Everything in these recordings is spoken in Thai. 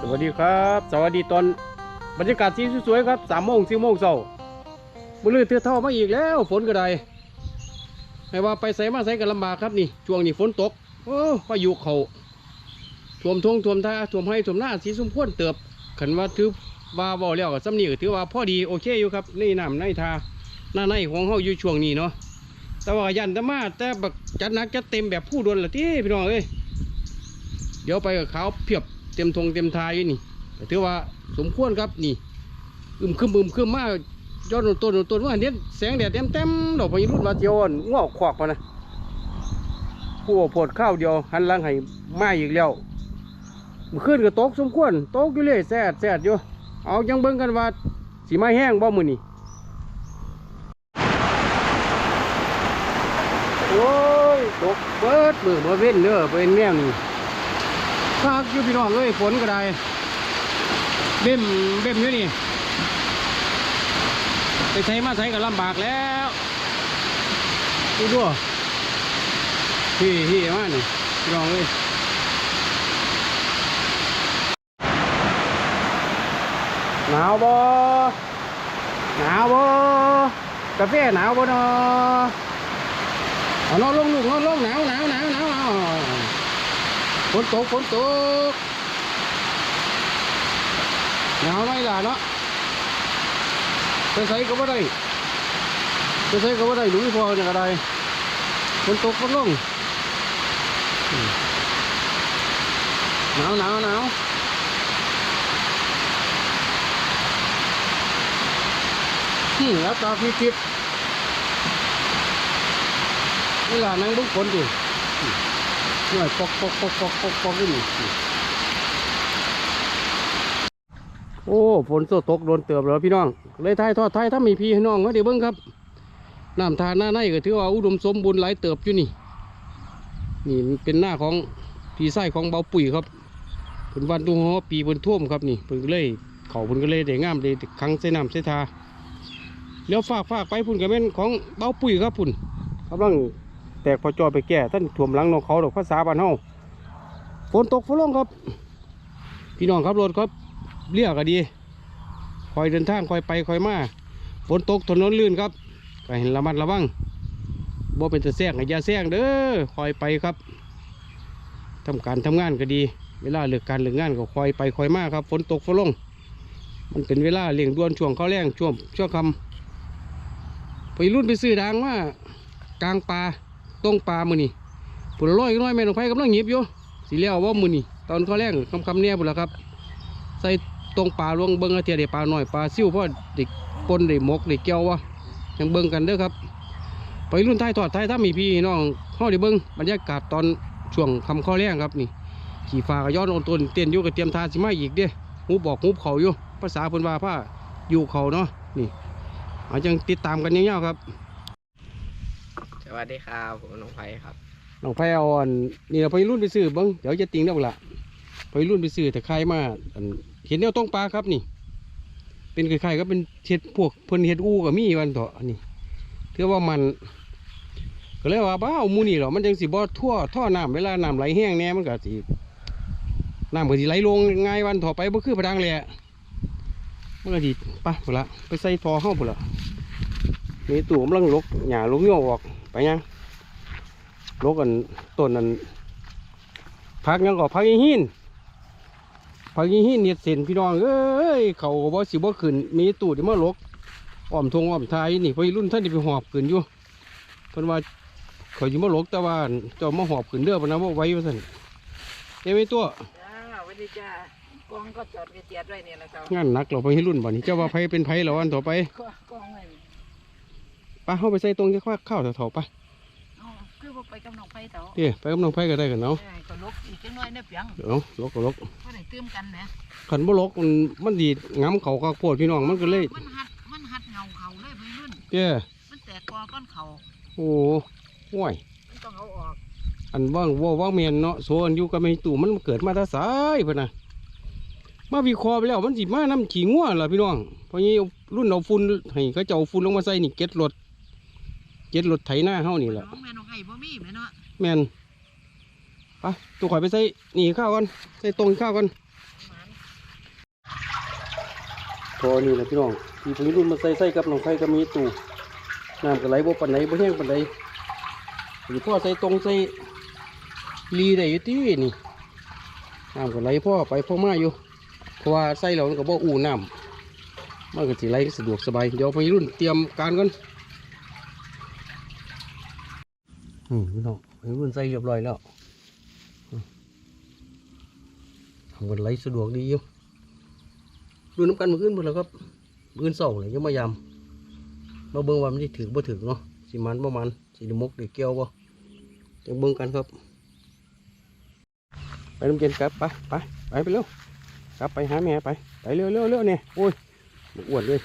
สวัสดีครับ สวัสดีตอนบรรยากาศสีสวยๆครับสามโมงสี่โมงเช้าบุลือเทือเท่ามาอีกแล้ว ฝนก็ได้ไม่ว่าไปใส่มาใส่กันลำบากครับนี่ช่วงนี้ฝนตกโอ้พายุเขาท่วมทงท่วมท่าท่วมให้ท่วมหน้าสีสมพวนเติบขันว่าถือว่าบ่แล้วกับซ้ำนี่ก็ถือว่าพอดีโอเคอยู่ครับในน้ำในทาหน้าในของเฮาอยู่ช่วงนี้เนาะ แต่ว่ายันแต่มาแต่บักจัดหนักจัดเต็มแบบผู้ดวนละที่พี่น้องเอ้ยเดี๋ยวไปกับเขาเพียบเต็มทงเต็มทายอยู่นี่แต่ถือว่าสมควรครับนี่อึมครึมอึมครึมมากยอดต้นต้นว่าเนี้ยแสงแดดเต็มเต็มดอกพายุรุ่นมาเจียวอ่อนงอกขวากมานะผู้เอาโพดข้าวเดียวหันหลังให้ไมาอีกแล้วเมื่อคืนก็ตกสมควรโตกอยู่เลยแสดแสดอยู่เอายังเบิ่งกันว่าสีไม้แห้งบ่มือนี่ โอ้ยตกเบิดมือบ่เว้นเด้อเป็นแนวนี้คักอยู่พี่น้องเอ้ยฝนก็ได้เบ่มเบ่มอยู่นี่ไปใช้มาใช้ก็ลำบากแล้วดูด้วยพี่พี่มานี่พี่น้องเอ้ยหนาวบ่หนาวบ่กาแฟหนาวบ่เนาะ เอานอนลงลูกนอนลงหนาวหนาวหนาวหนาวเอาฝนตกฝนตกหนาวไหมล่ะเนาะไปใส่ก็บ่ได้ไปใส่ก็บ่ได้หลุยพอเนี่ยก็ได้ฝนตกฝนลงหนาวหนาวหนาวอืมแล้วตาพี่ทิพย์ นี่ล่ะนั่งบุ้งฝนดิหน่อยปอกปอกปอกปอกปอกปอกนี่นี่โอ้ฝนโซตกโดนเติบแล้วพี่น้อง เลยทยทอดไทยถ้ามีพี่ให้น้องก็เดี๋ยวเบิ้งครับน้ำทานหน้าในก็ถือว่าอุดมสมบูรณ์หลายเติบอยู่นี่นี่เป็นหน้าของพี่ไส้ของเบาปุ๋ยครับเพิ่นวันดูฮอปีเพิ่นท่วมครับนี่เพิ่นก็เลยเขาเพิ่นก็เลยได้งามได้คังใส่น้ำใส่ทาเลี้ยวฝากฝากไปพุ่นก็เป็นของเบาปุ๋ยครับพุ่นกำลัง ตกพอจอไปแก่ท่านถ่วมหลังน้องเขาดอกภาษาบ้านเฮาฝนตกฝนลงครับ พี่น้องครับรถครับเรียกก็ดีคอยเดินทางคอยไปคอยมาฝนตกถนนลื่นครับก็เห็นระมัดระวังบ่เป็นตะแซงอย่าแซงเด้อคอยไปครับทำการทำงานก็ดี เวลาเลือกการเลือกงานก็คอยไปคอยมาครับฝนตกฝนลง มันเป็นเวลาเลี่ยงด่วนช่วงเขาวแรงช่วงช่วงคำไปรุ่นไปซื้อดางว่ากลางป่า ต้งปลามือนี่ปุ่นร้อยน้อยแม่นงไผ่กำลังหยิบอยู่สีเลี้ยวว่ามือนี่ตอนเขาแรงคำคำเนี่ยปุ่นละครับ ใส่ตรงปลาลวงเบิ้งอาเทียเด็ปลาหน่อยปลาซิ่วเพราะเด็กปนเด็กมกเด็กเกี้ยววะยังเบิ้งกันเด้อครับ ไปรุ่นไทยทอดไทยถ้ามีพี่น้องข้าได้เบิ้งบรรยากาศตอนช่วงคำข้อแรงครับนี่ขี่ฟ้าก็ย้อนอนต้นเต้นอยู่กับเตรียมทาสิมาอีกเด้หูบอกหูเขาอยู่ภาษาพนว่าผ้าอยู่เขาเนาะนี่อาจังติดตามกันยาวๆครับ วัสดีครับผมน้องไผ่ครับน้องไผ่อาอันนี่เราไปรุ่นไปซื้อเบิ้งเดี๋ยวจะติงได้บ่ละไปรุ่นไปซื้อแต่ใครมาเห็นแนวต้องปลาครับนี่ เป็นใครๆก็เป็นเห็ดพวกเพิ่นเห็ดอู้กับมีวันต่ออันนี้เถือว่ามันก็เลยว่าบ้าเอาหมูนี่หรอมันจังสิบ่ทั่วท่อน้ำเวลาน้ำไหลแห้งแน่มันก็สิน้ำก็สิไหลลงง่ายวันต่อไปบ่คือพะดังเลยอะมันก็สิไปะพุ่นละไปใส่ทอเฮาพุ่นละนี่ตู่กำลังลกหญ้าลกโยกออก ไปยังลกกันต้นนั้นพักหยังก็พักอีหินพักอีหินเน็ดเส้นพี่น้องเอ้ยเขาก็บ่สิบ่ขึ้นมีตูดที่มาลกอ้อมทงอ้อมทายนี่พอรุ่นท่านได้ไปหอบขึ้นอยู่เพิ่นว่าเขาสิมาลกแต่ว่าเจ้ามาหอบขึ้นเด้อพะนะว่าไว้ว่าซั่นเอ้ยไว้ตัวจ้าสวัสดีจ้ากองก็จอดเกียดๆไว้เนี่ยแหละครับงานหนักเราไปให้รุ่นบ่นี้เจ้าว่าไผเป็นไผแล้วอันต่อไปก็กองไว้ไปเฮาไปใส่ตรงที่ข้าวเถาๆไปเอ้าคือว่าไปกับน้องไฟเต๋อเอ้ยไปกับน้องไผก็ได้กันเนาะเอ้ยก็ลกอีกจังน้อยเนี่ยเปียงเดี๋ยวลกก็ลกก็ได้ตื้มกันนะขันบ่ลกมันมันดีดง้ำเขาก็โพดพี่น้องมันก็เลยมันหัดมันหัดเงาเขาเลยไปรุ่นเจ้มันแตกกอก้อนเขาโอ้ห่วยมันต้องเอาออกอันว่างว่าว่างเมียนเนาะโซอันอยู่กับไม่ตู่มันเกิดมาแตาสายพะนะมาวิเคราะห์ไปแล้วมันสิมาน้ำขี้งัวล่ะพี่น้องเพราะงี้เอารุ่นเอาฝุ่นให้เขาเจ้าฝุ่นลงมาใส่นี่เก็ดรถ เก็ดรถไถหน้าเฮานี่แหละน้องแม่น้องไห้บ่มีแม่เนาะแม่นไปตัวข่อยไปใส่นี่ข้าวก่อนใส่ตรงข้าวก่อนพอนี่แหละพี่น้องที่ผมรุ่นมาใส่ใส่กับน้องไข่ก็มีตู้น้ำก็ไหลบ่ปันไหนบ่แห้งปันใดหรือพ่อใส่ตรงใส่ลีได้อยู่ที่นี่น้ำก็ไหลพ่อไปพ่อมาอยู่เพราะว่าใส่แล้วมันก็บ่อู่น้ำมันก็สิไหลสะดวกสบายเดี๋ยวไปรุ่นเตรียมการก่อ นอืมพี่น้องไปรุ่นใส่เรียบร้อยแล้วทำกันไหลสะดวกดีอยู่ดูน้ำกันมือขึ้นหมดแล้วครับมือเสองเลยยังมายำมาเบิ่งว่ามันจะถึงบ่ถึงเนาะสิมันประมาณสิได้มกได้เกี่ยวบ่จะเบิ่งกันครับ ไปน้ำเย็นครับไปไปไปไปเร็วกลับไปหาแม่ไปไปเร็วเร็วเร็วเนี่ยโอ้ยอ้วนเลย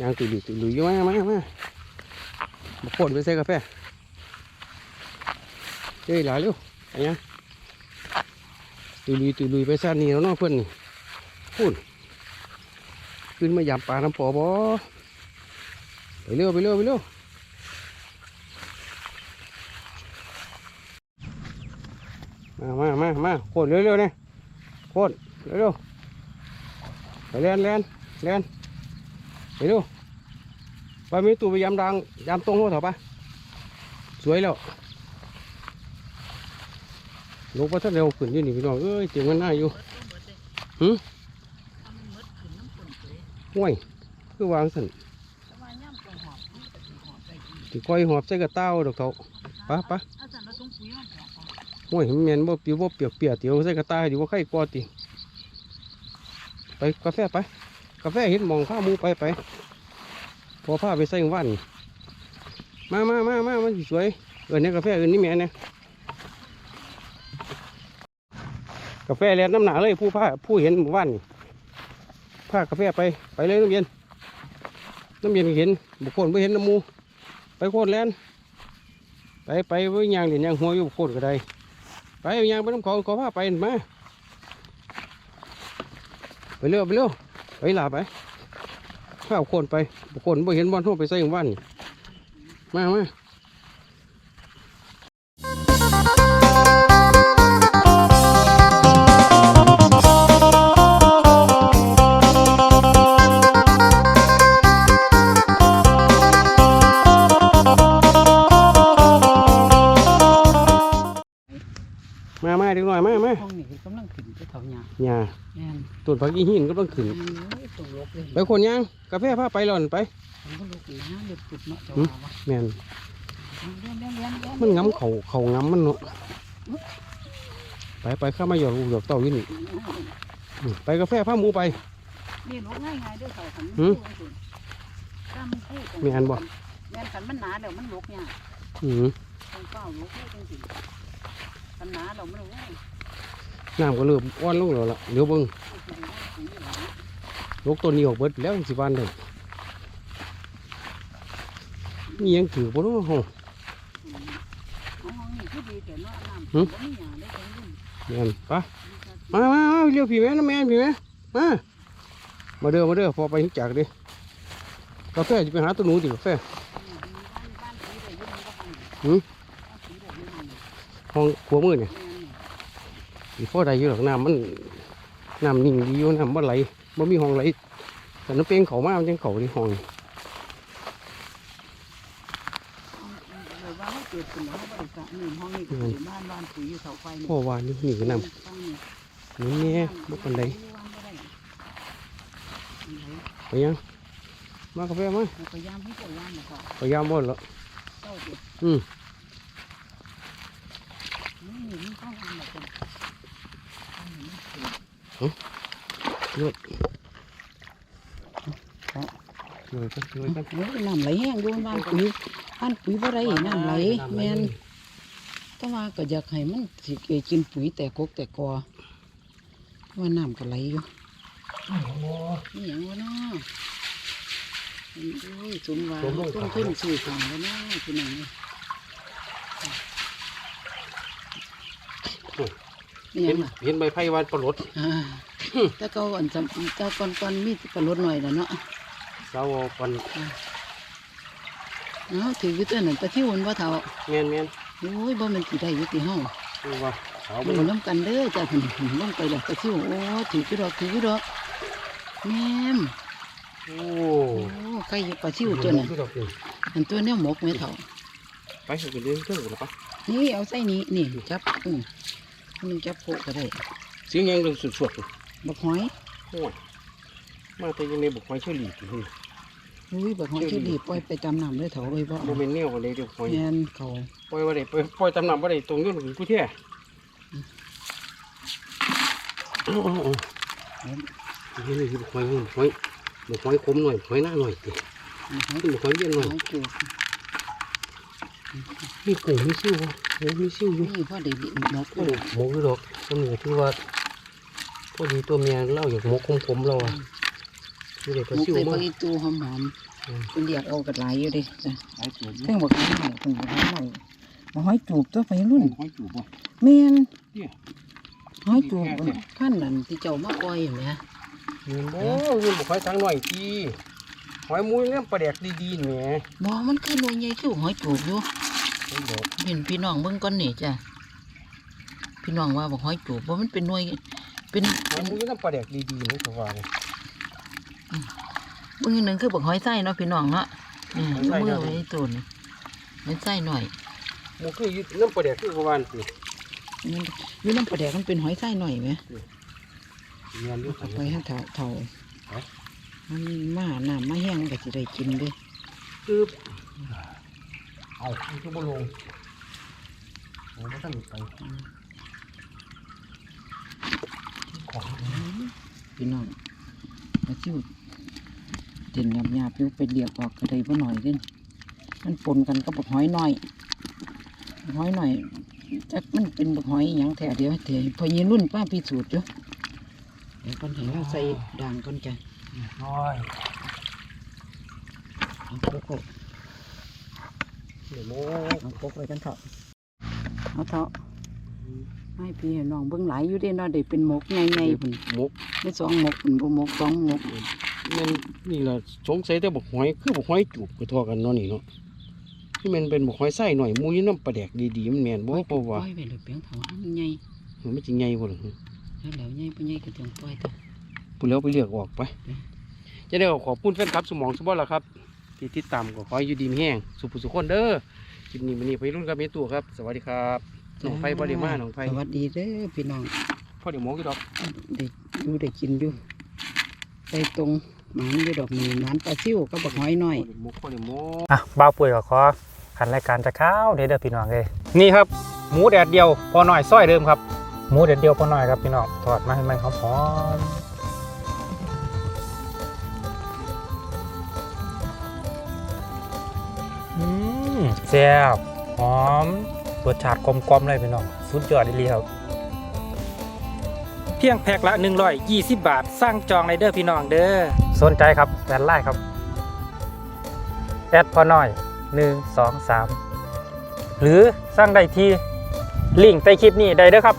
ยางตุยลุยตุยลุยอยู่มามามามาโคนไปใส่กาแฟ เฮ้ยหลายเร็วไปยังตุลุยตุลุยไปซ่านนี่แล้วเนาะเพื่อนนี่พูดขึ้นมายามปลาน้ำปอบอไปเร็วไปเร็วไปเร็วมามามามาโคตรเร็วเร็วๆเนี่ยโคตรเร็วเร็วไปเล่นเล่นเล่นไปเร็วไปมีตู้ไปยามดังยามตรงหัวเถอะปะสวยแล้ว ลงไปถ้าเร็วขึ้นอยู่นี่พี่น้องเอ้ยเตียงมันน่าอยู่หึห้วยคือวางสันที่ก้อยหอบใส่กระเต้าดอกเถาปะปะห้วยมันแมนบ่ปิวบ่เปียกเปียกเตียวใส่กระต้าดีว่าไข่กอติไปกาแฟไป กาแฟเห็นมองข้ามูไปไปพอผ้าไปใส่ว่านมามามามามันสิสวยเออเนี่ยกาแฟเออนี่แม่เนี่ย กาแฟแลนน้ำหนาเลยผู้ผ้าผู้เห็นหมู่บ้านนี่ผ้ากาแฟไปไปเลยน้ำเย็นน้ำเย็นเห็นบุคคลไม่เห็นน้ำมู ไปโคตรแลนไปไปไว้ยางเดี๋ยวยางหัวอยู่โคตรก็ได้ไปเอายางไปน้ำเขาขอผ้าไปมาไปเร็วไปเร็วไปหลาไปผ้าเอาโคนไปบุคคลไม่เห็นบอลทั่วไปใส่หมู่บ้านนี่มามา หญ้าหญ้าแม่นต้นผักอีหินก็ต้องขึ้น แม่นเอ้ยตรงลกเลยไปคนยังกาแฟพาไปหล่อนไป ผมก็ลุกนะเดือดจุดเนาะจะหึว่าวะแม่นเลี้ยงเลี้ยงเลี้ยงเลี้ยงมันง้ำเขาเขาง้ำมันเนาะไปไปข้ามาหยอดลูกหยอดเต่าอยู่นี่อืมไปกาแฟพาหมูไป นี่ลุกง่ายง่ายๆเด้วยเขาขันหึมันคู่จังซี่ถ้ามันคู่จังแม่นบ่ แม่นขันมันหนาเดี๋ยวมันลุกเนี่ยากอืมต้องเฝ้าลุกเลยจังสิขันหนาเดี๋ยวมันลุกง่าย น้ำก็เริ่มอ้อนลงแล้วล่ะเดี๋ยวเบิ่งลูกตัวนี้ออกเบิดแล้วสิบานเลยมีหยังถือบ่รู้ห้องห้องนี้คือดีแต่เนาะน้ำหึบ่มีหยาได้จังรุ่นแม่นไปมามามาเรียวผีแม่นะแม่นผีแม่มามาเด้อมาเด้อพอไปจากเดิกาแฟจะไปหาตัวหนูดิกาแฟบ้านบ้านผีได้อยุ่งก็หันหึบ้านผีได้อยุ่งหันห้องครัวมือเนี่ยแม่นนี่ อีพ่อใดอยู่หรอกน้ำมันน้ำนิ่งดีอยู่น้ำบ่ไหลบ่มีห้องไหลแต่น้ำเปลงเขามามันยังเขาในห้องเลยว่าให้เกิดขึ้นแล้วบริษัทหนึ่งห้องนี้ก็คือบ้านบ้านปุ๋ยอยู่เสาไฟนี่พ่อว่านี่นี่คือน้ฟังนี่ำนี่แน่บ่ปันใดไปยังมากาแฟมาพยายามให้เจ้ายามนะค่ะพยายามบ่นแล้วเจ้าเด็กอืมนี่มันเข้าทางแบบ คนยดเลยกันเลยกันโอ้ยน้ำไหลแห้งดูบ้านปุ๋ยบ้านปุ๋ยบ่ได้น้ำไหลแม่นแต่ว่าก็อยากให้มันสิเกกินปุ๋ยแต่กกแต่กอว่าน้ำก็ไหลอยู่นี่หยังวะเนาะโอ้ยสมว่าต้นทุนซื้อของวะเนาะพี่น้อง นี่หเห็ยันงล่ะเห็นใบไผ่วานปลดอ่าแต่เก่าอันจำแต่ก่อนก่อนมีปลาลดหน่อยนะเนาะสาวปันเนาะถืออยู่ตัวนั้นตะที่วนว่าเท่าแม่นแม่นโอ้ยบ่แมันสิได้อยู่ที่เฮาดูว่าขาวมืมันอน้ำกันเด้อจ้ะหุ่นหุ่นลงไปแล้วกระซิวโอ้ถือกี่ดอกถือกี่ดอกแม่มโอ้โอ้ใครอยู่กระซิวตัวน่ะคือดอกนี่อันตัวเนี้ยหมกไม่เท่า ไปเอาไปเลี้ยงเครื่องหรือปะนี่เอาใส่นี้นี่จับอืม อันนี้จับโพกก็ได้เสียงยังเรื่องสุดๆเลยบักหอยโอ้ยมาแต่ยังในบุกไม้เชื่อหลีกอยู่อุ้ยบักหอยชื่อดีปล่อยไปตามน้ำเลยเถาเลยบ่โมเมนต์แนวกันเลยเดี๋ยวปล่อยแม่นเขาปล่อยว่าได้ปล่อยปล่อยตำนำว่าได้ตรงอยุ่นผู้เที่ยอ๋ออ๋ออ๋อนี่นี่บุกไม้บุกไม้บุกไม้คมหน่อยบุกไม้หน้าหน่อยติหอยบุกไม้เย็นหน่อยหอยจูบ มีกุ้งมีซิ่วบ่โอ้มีซิ่วอยู่นี่พ่อได้ดิหมกโอ้หมกอยู่ดอกสมุนที่ว่าพอดีตัวเมียเล่าอยากหมกคมๆเราอะนี่เลยหก็มกซิ่วใส่มาผักอีตูหอมอืมๆเป็นเรียกเอากัดหลายอยู่เดิจ้ะหายจูบเพิ่งบอกหอยหน่อยเพิ่งบอกหอยหน่อยบักหอยจูบตัวไปรุ่นหายจูบบ่แม่นเนี่ยหอยจูบขั้นนั้นที่เจ้ามาปล่อยเห็นไหมเงินบ่เงินบ่ค่อยทั้งหน่อยที หอยมุ้ยเนี่ยปลาแดกดีๆแหมบ่มันคือหน่วยใหญ่คือหอยจูบอยู่ผมบอกเห็นพี่น้องเบิ่งก่อนนี่จ้ะพี่น้องว่าบอกหอยจูบว่ามันเป็นหน่วย เป็นหอยมุ้ยเนี่ยปลาแดกดีๆนี่ก็ว่าเลยเบิ่งอีกหนึ่งคือบอกหอยไส้เนาะพี่น้องเนาะนี่หอยยกไส้มือครับไว้ตัวนี่หอยไส้หน่อยมันคืออยู่น้ำปลาแดกคือเขาว่าสิมันอยู่น้ำปลาแดกมันเป็นหอยไส้หน่อยไหมเงินอยู่เอาข้างไปในให้เท่าเท่าเอ้า มันมาน้ำมาแห้งก็สิได้กินเด้คือเอาคือบ่ลงโอ้บ่ทันได้ไปของพี่น้องมาชิวเด่นหยาบหยาบๆอยู่ไปเรียกออกก็ได้บ่หน่อยเด้นมันปนกันกับบักหอยน้อยบักหอยน้อยจักมันเป็นบักหอยหยังแท้เดียวเถอะพอยีรุ่นป้าพิสูจน์อยู่เดี๋ยวก่อนให้เราใส่ด่างก่อนจ้ะ น้อยเอาโป๊กไว้เดี๋ยวโมเอาโป๊กไว้กันเถอะเอาเถอะให้พี่ให้น้องเบิ่งหลายอยู่เด้เนาะได้เป็นหมกใหญ่ๆพุ่นหมกไม่สองหมกพุ่นบ่หมกสองหมกมันนี่ล่ะสงสัยแต่บอกหอยคือบอกหอยจูบก็ทอกันเนาะนี่เนาะที่มันเป็นบอกหอยไส้หน่อยมุ้ยน้ำปลาแดกดีๆมันแม่นบ่เพราะว่าปล่อยไปเลยเปียงเถาให้มันใหญ่มันไม่จริงใหญ่บ่ล่ะแล้วแล้วใหญ่บ่ใหญ่ก็ต้องปล่อยเถอะพูดแล้วไปเลือกออกไปอืม จะได้ขอบคุณแฟนครับสมองสมบัติละครับ ที่ติดตามก็ขอให้อยู่ดีมีแห้งสุขสุขคนเด้อคลิปนี้มันนี้ไปรุ่นกับเมตัวครับ สวัสดีครับน้องไฟบอดีมาน้องไฟสวัสดีเด้อพี่น้องพ่อเดี๋ยวหมอกี่ดอกได้อยู่ได้กินอยู่ไปตรงหมานอยู่ดอกนี้หมานปลาซิวก็บักหอยน้อยพ่อเดี๋ยวหมอพ่อเดี๋ยวหมออะบ้าวปุ๋ยก็ขอขันรายการจะเข้าวเด้อเด้อพี่น้องเลยนี่ครับหมูแดดเดียวพอหน่อยซ้อยเดิมครับหมูแดดเดียวพอหน่อยครับพี่น้องทอดมาให้มันหอม แซ่บหอมรสชาติกลมๆเลยพี่น้องสุดยอดดีครับ เพียงแพ็คละ 120 บาท สร้างจองในเด้อพี่น้องเด้อสนใจครับแอดไลน์ครับ แอดพอน้อย 1 2 3 หรือสร้างได้ที่ลิงก์ใต้คลิปนี้ได้เด้อครับ